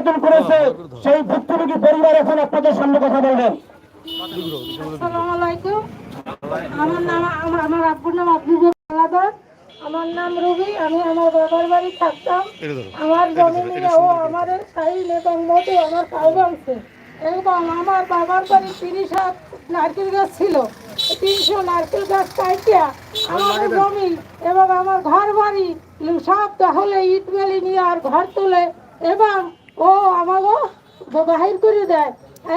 অর্জন করেছে সেই ভুক্তভোগী পরিবার এখন আপনাদের সামনে কথা বলবেন আলাইকুম আমার নাম আমার আমার আব্বুর নাম আফিজুল আলাদা। আমার নাম রবি আমি আমার বাবার বাড়ি থাকতাম। আমার জমি নিয়ে ও আমার সাইল এবং মধু আমার কাউ আছে এবং আমার বাবার বাড়ি তিরিশ হাত নারকেল গাছ ছিল। তিনশো নারকেল গাছ কাটিয়া আমার জমি এবং আমার ঘর বাড়ি সব তাহলে ইট বেলি নিয়ে আর ঘর তোলে। এবং ও আমাকে বাহির করে দেয়।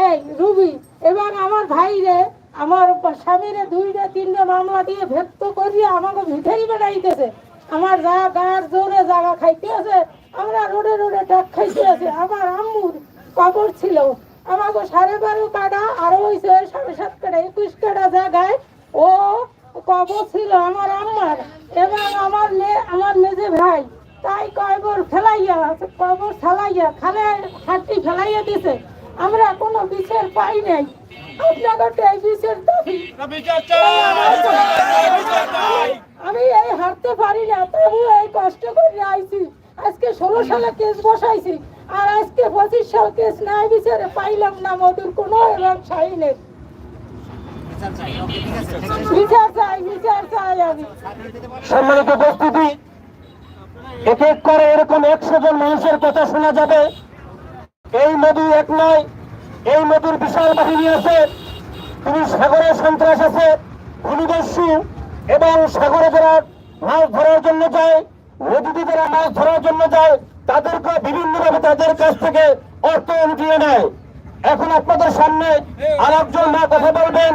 এই, রুবি এবং আমার ভাইরে আমার স্বামীরে দুইটা, তিনটা মামলা দিয়ে ভেক্ত করিয়ে আমাকে ভিখারি বানাইতেছে। আমার যা গার জোরে জায়গা খাইতে আছে আমরা রোডে রোডে ডাক খাইতে আছে আমার আম্মুর কবর ছিল। আমাকে সাড়ে বারো কাটা আরও হয়েছে সাড়ে সাত কাটা একুশ কাটা জায়গায়। ও, কবর ছিল আমার আম্মার। এবং আমার মেয়ে আমার মেজে ভাই তাই কয়বর ফেলাইয়া কবর ফেলাইয়া খালে হাঁটি ফেলাইয়া দিছে। আমরা কোনো বিচার পাই নাই। আমি এই হাঁটতে পারি না এই কষ্ট করে আইছি। আজকে ষোলো সালে কেস বসাইছি, আর আজকে পঁচিশ কেস নাই বিচারে পাইলাম না, মধুর কোনো চাই, বিচার চাই আমি। সম্মানিত উপস্থিতি এক এক করে এরকম একশো জন মানুষের কথা শোনা যাবে। এই নদী এক নয়, এই নদীর বিশাল বাহিনী আছে তুমি সাগরে সন্ত্রাস আছে, ভূমিদস্যু, এবং সাগরে যারা মাছ ধরার জন্য যায়, নদীতে যারা মাছ ধরার জন্য যায়, তাদেরকে বিভিন্নভাবে তাদের কাছ থেকে অর্থ উঠিয়ে নেয়। এখন আপনাদের সামনে আর একজন মা কথা বলবেন,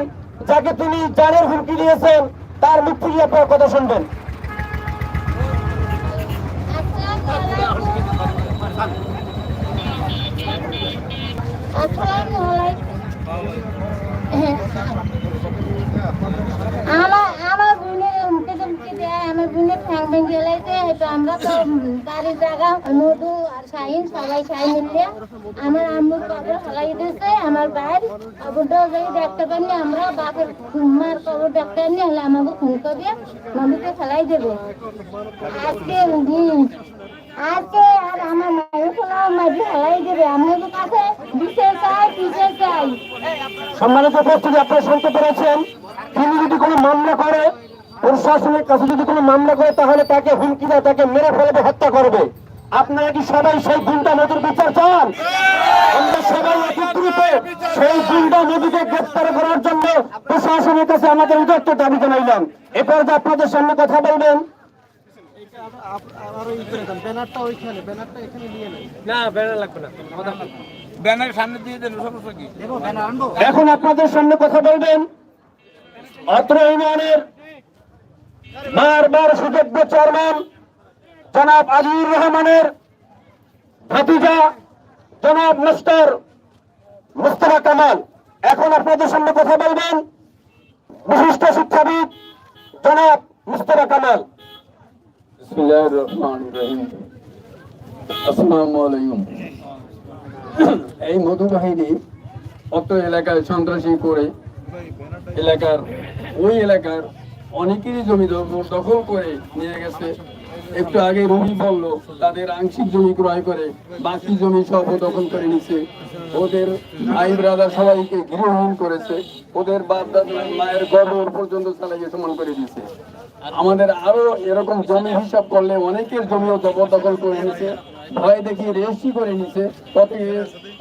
যাকে তিনি জানের হুমকি দিয়েছেন, তার থেকে আপনার কথা শুনবেন। আমার আমার বোনের হুমকি ধুমকি দেয় আমার বোনের ঠ্যাং ভেঙে গেলাইছে তো আমরা তো বাড়ির জায়গা মধু আর শাহিন সবাই শাহিন মিললে আমার আম্মুর কবর ফেলাই দিয়েছে, আমার ভাইয়ের কবরটাও যাই দেখতে পারিনি আমরা বাপের মার কবর দেখতে পারিনি হলে আমাকে খুন করে মামিকে ফেলাই দেবে। আজকে আজকে আর আমার মায়ের কোনো মাঝে ফেলাই দেবে, আমাদের কাছে বিশেষ চাই বিশেষ চাই। সম্মানিত আপনারা শুনতে পেরেছেন, তিনি যদি কোনো মামলা করে প্রশাসনের কাছে যদি কোনো মামলা করে তাহলে তাকে হুমকি দেয় তাকে মেরে ফেলবে হত্যা করবে। আপনারা কি সবাই সেই গুন্ডা নদীর বিচার চান? আমরা সবাই একত্রিত। সেই গুন্ডা নদীকে গ্রেপ্তার করার জন্য প্রশাসনের কাছে আমাদের উদত্ত দাবি জানাইলাম। এরপর যে আপনাদের সামনে কথা বলবেন। এখন আপনাদের সামনে কথা বলবেন। অত্র ইউনিয়নের বারবার সুযোগ্য চেয়ারম্যান জনাব আজিজুর রহমানের ভাতিজা জনাব মিস্টার মুস্তফা কামাল। এখন আপনাদের সামনে কথা বলবেন বিশিষ্ট শিক্ষাবিদ জনাব মুস্তফা কামাল। এই মধু বাহিনী অত এলাকায় সন্ত্রাসী করে এলাকার ওই এলাকার অনেকেরই জমি দখল দখল করে নিয়ে গেছে। একটু আগে রবি বলল, তাদের আংশিক জমি ক্রয় করে বাকি জমি সব দখল করে নিছে। ওদের ভাই ব্রাদার সবাইকে গৃহহীন করেছে। ওদের বাপ দাদা মায়ের গর্ব পর্যন্ত চালাইয়ে সমান করে দিয়েছে আমাদের আরও এরকম জমি হিসাব করলে অনেকের জমিও জবরদখল করে নিছে। ভয় দেখিয়ে রেজিস্ট্রি করে নিছে। কত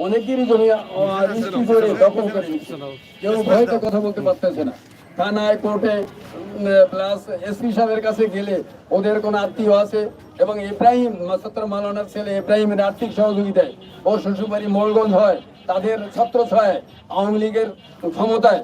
অনেকেরই জমি রেজিস্ট্রি করে দখল করে নিচ্ছে কেউ ভয়তে কথা বলতে পারতেছে না। থানায় কোর্টে প্লাস এসপি সাহেবের কাছে গেলে ওদের কোন আত্মীয় আছে? এবং ইব্রাহিম মাসাত্তর মালানার ছেলে ইব্রাহিমের আর্থিক সহযোগিতায় ও শ্বশুরবাড়ি মোড়গঞ্জ হয়, তাদের ছত্র ছয় আওয়ামী লীগের ক্ষমতায়।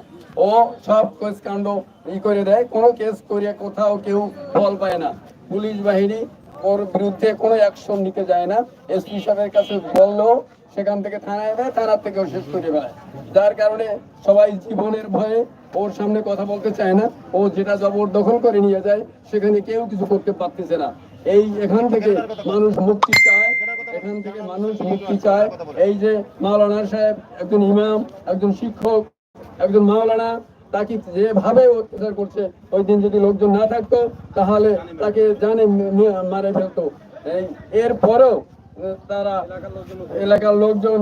ও সব কেস কাণ্ড ই করে দেয়, কোনো কেস করিয়া কোথাও কেউ ফল পায় না। পুলিশ বাহিনী ওর বিরুদ্ধে কোনো অ্যাকশন নিতে যায় না। এসপি সাহেবের কাছে বললেও সেখান থেকে থানায় দেয় থানার থেকেও শেষ করে বেড়ায়। যার কারণে সবাই জীবনের ভয়ে ওর সামনে কথা বলতে চায় না। ও যেটা জবরদখল করে নিয়ে যায়, সেখানে কেউ কিছু করতে পারতেছে না। এই এখান থেকে মানুষ মুক্তি চায়, এখান থেকে মানুষ মুক্তি চায়। এই যে মাওলানা সাহেব একজন ইমাম, একজন শিক্ষক, একজন মাওলানা, তাকে যেভাবে অত্যাচার করছে, ওই দিন যদি লোকজন না থাকতো, তাহলে তাকে জানে মারে ফেলতো। এই এর পরেও তারা এলাকার লোকজন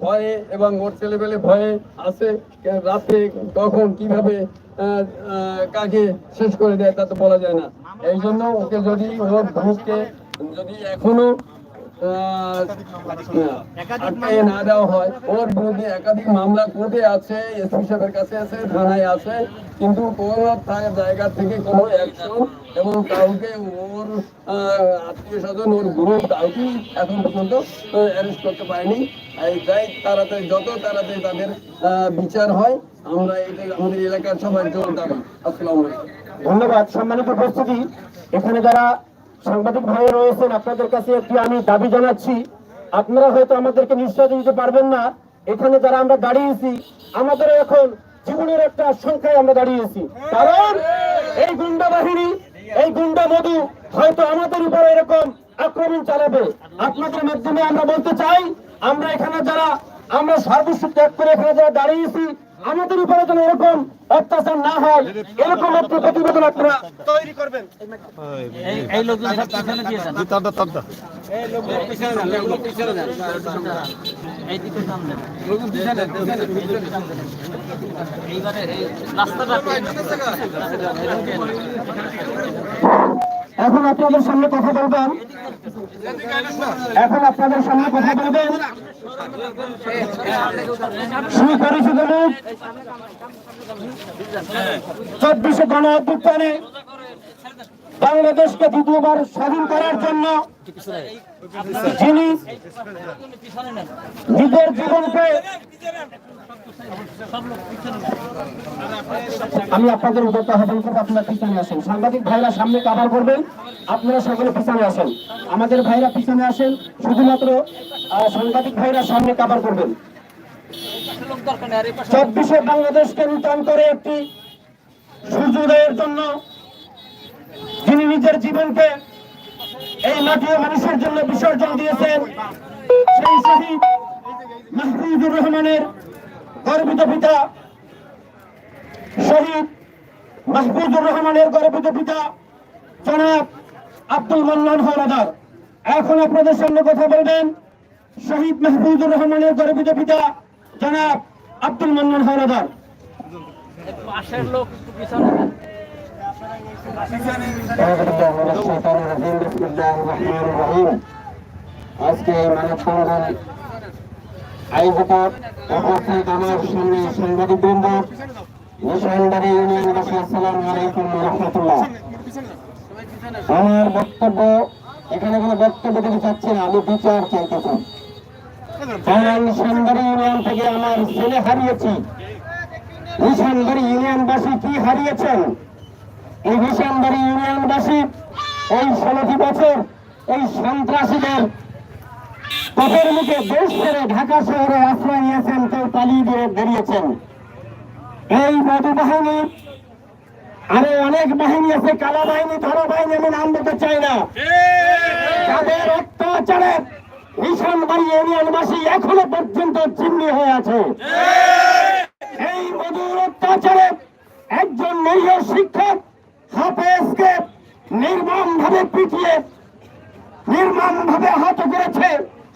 ভয়ে এবং ওর ছেলেপেলে ভয়ে আছে রাতে কখন কীভাবে কাকে শেষ করে দেয় তা তো বলা যায় না। এই জন্য ওকে যদি ওর ভূতকে যদি এখনও না দেওয়া হয়। ওর বিরুদ্ধে একাধিক মামলা কোর্টে আছে, এসপি সাহেবের কাছে আছে, থানায় আছে, কিন্তু জায়গা থেকে কোনো অ্যাকশন এবং কাউকে ওর আত্মীয় স্বজন, ওর গ্রুপ এখন পর্যন্ত অ্যারেস্ট করতে পারেনি। যাই তাড়াতাড়ি, যত তাড়াতাড়ি তাদের বিচার হয়, আমরা এটা আমাদের এলাকার সবার জন্য দাবি। ধন্যবাদ। সম্মানিত উপস্থিতি। এখানে যারা সাংবাদিক ভাই রয়েছেন, আপনাদের কাছে একটি আমি দাবি জানাচ্ছি। আপনারা হয়তো আমাদেরকে নিশ্চয় দিতে পারবেন না। এখানে যারা আমরা দাঁড়িয়েছি, আমাদের এখন জীবনের একটা সংখ্যায় আমরা দাঁড়িয়েছি। কারণ এই গুন্ডা বাহিনী, এই গুন্ডা মধু হয়তো আমাদের উপর এরকম আক্রমণ চালাবে। আপনাদের মাধ্যমে আমরা বলতে চাই, আমরা এখানে যারা, আমরা সর্বস্ব ত্যাগ করে এখানে যারা দাঁড়িয়েছি আমাদের উপরে যেন এরকম অত্যাচার না হয় এরকম একটি প্রতিবেদন আপনারা তৈরি করবেন। এই লোকজন সব পিছনে দিয়েছেন এখন আপনাদের সামনে কথা বলবেন। এখন আপনাদের সামনে কথা বলবেন। সুপরিচিত লোক চব্বিশে গণ অভ্যুত্থানে বাংলাদেশকে দ্বিতীয়বার স্বাধীন করার জন্য যিনি নিজের জীবনকে আমি আপনাদের উদ্যোক্তা আহ্বান করব আপনারা পিছনে আসেন। সাংবাদিক ভাইরা সামনে কাভার করবেন, আপনারা সকলে পিছনে আসেন। আমাদের ভাইরা পিছনে আসেন, শুধুমাত্র সাংবাদিক ভাইরা সামনে কাভার করবেন। চব্বিশে বাংলাদেশকে নূতন করে একটি সূর্যোদয়ের জন্য নিজের জীবনকে এই মাটি মানুষের জন্য বিসর্জন দিয়েছেন সেই শহীদ মাহফুজুর রহমানের গর্বিত পিতা, শহীদ মাহফুজুর রহমানের গর্বিত পিতা জনাব আব্দুল মান্নান হলাদার এখন আপনাদের সামনে কথা বলবেন শহীদ মাহফুজুর রহমানের গর্বিত পিতা জনাব আব্দুল মান্নান হলাদার পাশের লোক পিছনে। আজকে আয়োজিত আমার সাংবাদিক বৃন্দ ইউনিয়নবাসী আলাইকুম রহমতুল্লাহ। আমার বক্তব্য, এখানে কোনো বক্তব্য দিতে চাচ্ছি না, আমি বিচার চাইতেছি। কারণ আমার ছেলে হারিয়েছি। ইউনিয়নবাসী কি হারিয়েছেন? এই ইউনিয়নবাসী এই ষোলোটি বছর এই সন্ত্রাসীদের পথের মুখে দেশ ছেড়ে ঢাকা শহরে আশ্রয় নিয়েছেন, কেউ পালিয়ে দিয়ে বেরিয়েছেন। এই মধু বাহিনী আরও অনেক বাহিনী আছে কালা বাহিনী ধরা বাহিনী আমি নাম দিতে চাই না। তাদের অত্যাচারে নিশানবাড়ি ইউনিয়নবাসী এখনও পর্যন্ত চিহ্নি হয়ে আছে। এই মধুর অত্যাচারে একজন নিরীহ শিক্ষক নির্মম ভাবে পিটিয়ে নির্মম ভাবে আহত করেছে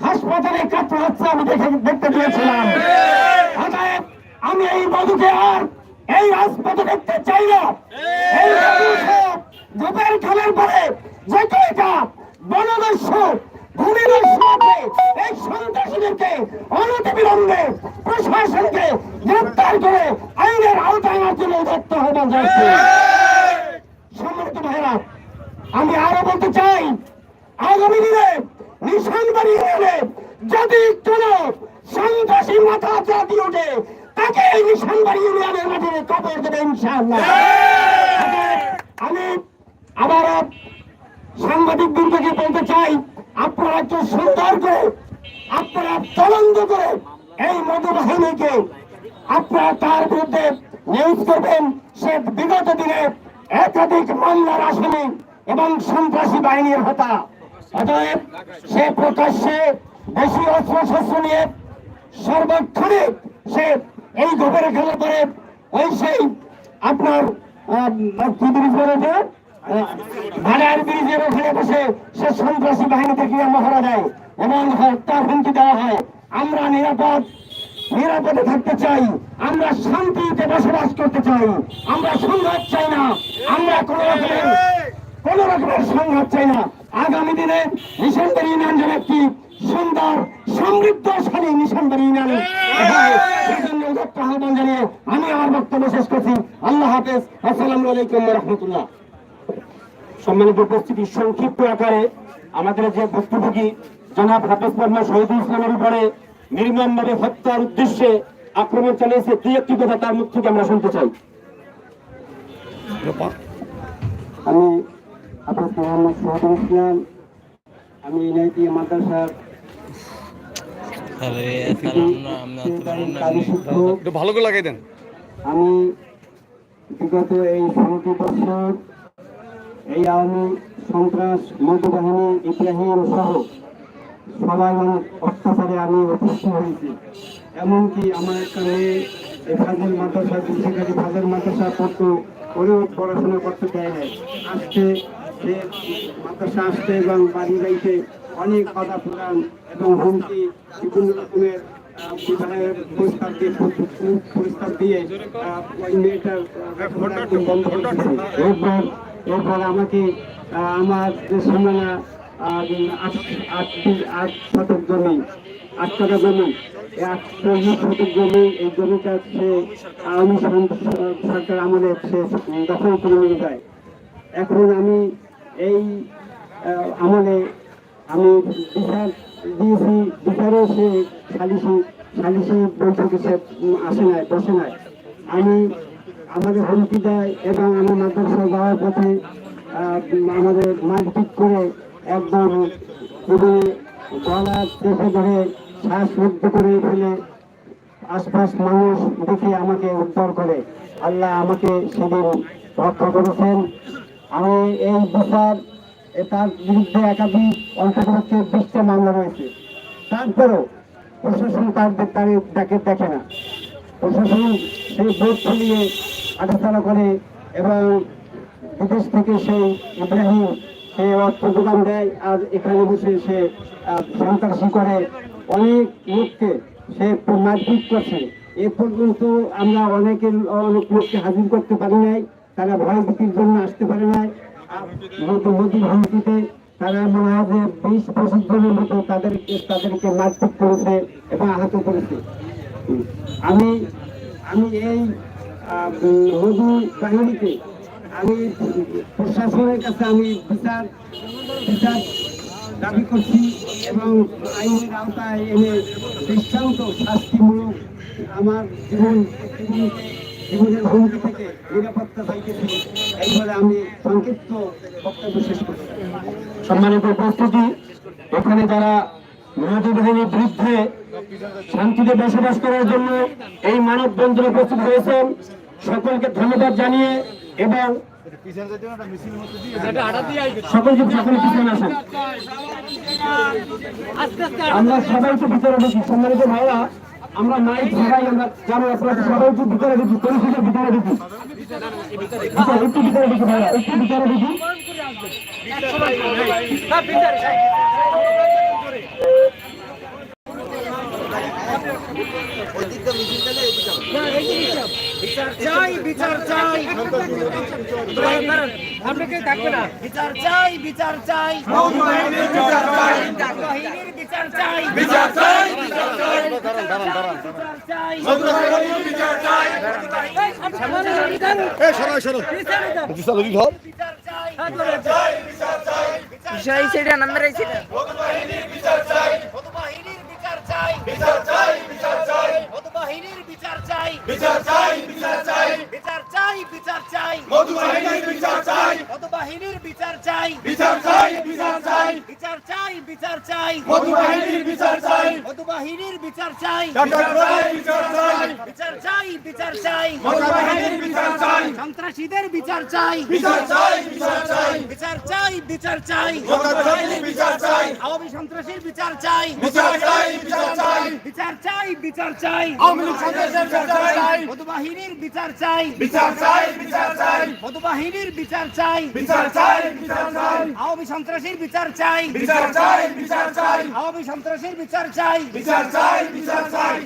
হাসপাতালে কাটতে হচ্ছে আমি দেখে দেখতে পেয়েছিলাম। আমি এই মধুকে আর এই রাজপথে দেখতে চাই না। প্রশাসনকে গ্রেপ্তার করে আইনের আওতায় আনার জন্য সম্মানিত ভাইরা আমি আরও বলতে চাই, আগামী দিনে নিশান বাড়ি ইউনিয়নে যদি কোন সন্ত্রাসী মাথা জাতি ওঠে। তাকে এই নিশান বাড়ি ইউনিয়নের মাঠে কবর দেবে আমি আবারও সাংবাদিক বৃন্দকে বলতে চাই, আপনারা একটু সুন্দর করে, আপনারা তদন্ত করে এই মধু বাহিনীকে আপনারা তার বিরুদ্ধে নিউজ করবেন। সে বিগত দিনে একাধিক মামলার আসামি এবং সন্ত্রাসী বাহিনীর হতা অতএব সে প্রকাশ্যে বেশি অস্ত্র শস্ত্র নিয়ে সর্বক্ষণে সে এই গোপরে খেলা করে। ওই সেই আপনার বসে সে সন্ত্রাসী বাহিনীতে গিয়ে দেয় এবং দেওয়া হয়। আমরা নিরাপদ, নিরাপদে থাকতে চাই। আমরা শান্তিতে বসবাস করতে চাই। আমরা সংঘাত চাই না। আমরা কোন রকমের কোন রকমের সংঘাত চাই না। আগামী দিনে ইউনিয়ন যেন একটি সুন্দর সমৃদ্ধশালী নিশানদারি ইউনিয়ন। সেজন্য উদত্ত আহ্বান জানিয়ে আমি আমার বক্তব্য শেষ করছি। আল্লাহ হাফেজ। আসসালামু আলাইকুম রহমতুল্লাহ সম্মানিত উপস্থিতি সংক্ষিপ্ত আকারে আমাদের যে ভুক্তভোগী জনাব হাফেজ বর্মা শহীদুল ইসলামের উপরে নির্মমভাবে হত্যার উদ্দেশ্যে আক্রমণ চালিয়েছে দুই একটি কথা তার মুখ থেকে আমরা শুনতে চাই। আমি হাফেজ মোহাম্মদ ইসলাম আমি ইনাইতি মাদ্রাসার ভালো করে লাগাই দেন। আমি বিগত এই ষোলোটি বছর এই আওয়ামী সন্ত্রাস মধ্য বাহিনী ইব্রাহিম সহ সবাই অনেক অত্যাচারে আমি অতিষ্ঠ হয়েছি। এমনকি আমার একটা মেয়ে এই ফাজিল মাদ্রাসা শিক্ষার্থী ফাজিল মাদ্রাসা পড়তো ওরেও পড়াশোনা করতে দেয় নাই। আসতে সে মাদ্রাসা আসতে এবং বাড়ি যাইতে অনেক কথা প্রদান এবং হুমকি বিভিন্ন রকমের আমাকে আমার যে সীমানা আট শতক জমি, আট টাকা জমি আট শতক জমি, এই জমিটা সে আওয়ামী সরকার আমলে সে দখল করে নিয়ে যায়। এখন আমি এই আমলে আমি বিচার দিয়েছি, বিচারে সে সালিসি সালিসি বৈঠকে সে আসে নাই, বসে নাই। আমি আমাদের হুমকি দেয় এবং আমি মাদ্রাসায় যাওয়ার পথে আমাদের মারপিট করে একদম খুবই গলা চেপে ধরে শ্বাসরুদ্ধ করে ফেলে আশপাশ মানুষ দেখে আমাকে উদ্ধার করে। আল্লাহ আমাকে সেদিন রক্ষা করেছেন। আমি এই বিচার এ তার বিরুদ্ধে একাধিক অন্তর্ভুক্ত বিশটা মামলা রয়েছে। তারপরেও প্রশাসন তার তাকে দেখে না। প্রশাসন সেই বোধ ছড়িয়ে আটাচালা করে এবং বিদেশ থেকে সেই ইব্রাহিম সে অর্থ যোগান দেয়। আর এখানে বসে সে সন্ত্রাসী করে অনেক লোককে সে মারপিট করছে। এ পর্যন্ত আমরা অনেকের, অনেক লোককে হাজির করতে পারি নাই। তারা ভয় ভীতির জন্য আসতে পারে না মোদির হুমকিতে তারা মনে বিশ পঁচিশ জনের মতো তাদেরকে তাদেরকে মারপিট করেছে এবং আহত করেছে। আমি আমি এই মধু কাহিনীতে আমি প্রশাসনের কাছে আমি বিচার বিচার দাবি করছি এবং আইনের আওতায় এনে দৃষ্টান্ত শাস্তিমূলক আমার জীবন হুমকি থেকে নিরাপত্তা চাইতেছি এই বলে আমি সংক্ষিপ্ত বক্তব্য শেষ সম্মানিত উপস্থিতি, এখানে যারা মোদী বাহিনীর বিরুদ্ধে শান্তিতে বসবাস করার জন্য এই মানব মানববন্ধনে উপস্থিত হয়েছেন, সকলকে ধন্যবাদ জানিয়ে এবং আসেন। আমরা সবাই তো ভিতরে ঢুকি সম্মানিত ভাইরা আমরা নাই সবাই আমরা জানো আপনারা সবাই একটু ভিতরে ঢুকি পরিস্থিতির ভিতরে ঢুকি ভিতরে, একটু ভিতরে ঢুকি ভাইরা একটু ভিতরে ঢুকি বিচার চাই বিচার চাই বাহিনীর বিচার চাই বিচার চাই বিচার চাই বিচার চাই বিচার চাই বিচার চাই বিচার চাই বিচার চাই বিচার চাই বিচার বিচার চাই বাহিনীর বিচার চাই বিচার চাই বিচার চাই বিচার চাই বিচার চাই। বাহিনীর বিচার চাই। বাহিনীর বিচার চাই বিচার চাই বিচার চাই বিচার চাই বিচার চাই বাহিনীর বিচার চাই বাহিনীর বিচার চাই বিচার চাই বিচার চাই বিচার চাই বিচার চাই বাহিনীর বিচার চাই সন্ত্রাসীদের বিচার চাই বিচার চাই বিচার চাই বিচার চাই বিচার চাই বাহিনীর বিচার চাই আওয়ামী সন্ত্রাসীর বিচার চাই বিচার চাই বিচার চাই বিচার চাই বিচার চাই আওয়ামী সন্ত্রাসের বিচার চাই মধুবাহিনীর বিচার চাই বিচার চাই বিচার চাই মধুবাহিনীর বিচার চাই বিচার চাই বিচার চাই। আওয়ামী সন্ত্রাসীর বিচার চাই। বিচার চাই বিচার চাই। আওয়ামী সন্ত্রাসীর বিচার চাই। বিচার চাই বিচার চাই।